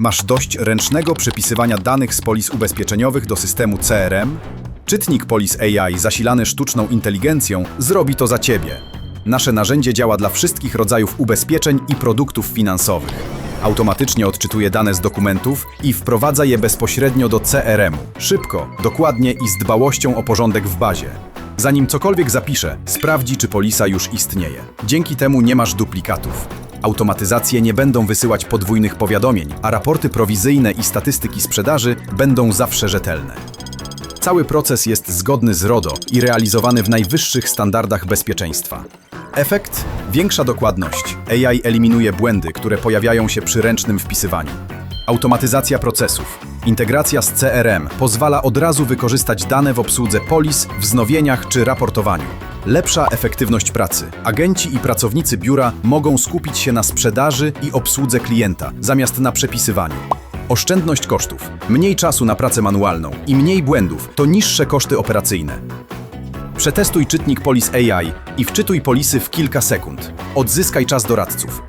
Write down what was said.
Masz dość ręcznego przepisywania danych z polis ubezpieczeniowych do systemu CRM? Czytnik polis AI zasilany sztuczną inteligencją zrobi to za Ciebie. Nasze narzędzie działa dla wszystkich rodzajów ubezpieczeń i produktów finansowych. Automatycznie odczytuje dane z dokumentów i wprowadza je bezpośrednio do CRM-u. Szybko, dokładnie i z dbałością o porządek w bazie. Zanim cokolwiek zapisze, sprawdzi, czy polisa już istnieje. Dzięki temu nie masz duplikatów. Automatyzacje nie będą wysyłać podwójnych powiadomień, a raporty prowizyjne i statystyki sprzedaży będą zawsze rzetelne. Cały proces jest zgodny z RODO i realizowany w najwyższych standardach bezpieczeństwa. Efekt? Większa dokładność. AI eliminuje błędy, które pojawiają się przy ręcznym wpisywaniu. Automatyzacja procesów. Integracja z CRM pozwala od razu wykorzystać dane w obsłudze polis, wznowieniach czy raportowaniu. Lepsza efektywność pracy. Agenci i pracownicy biura mogą skupić się na sprzedaży i obsłudze klienta, zamiast na przepisywaniu. Oszczędność kosztów. Mniej czasu na pracę manualną i mniej błędów to niższe koszty operacyjne. Przetestuj czytnik Polis AI i wczytuj polisy w kilka sekund. Odzyskaj czas doradców.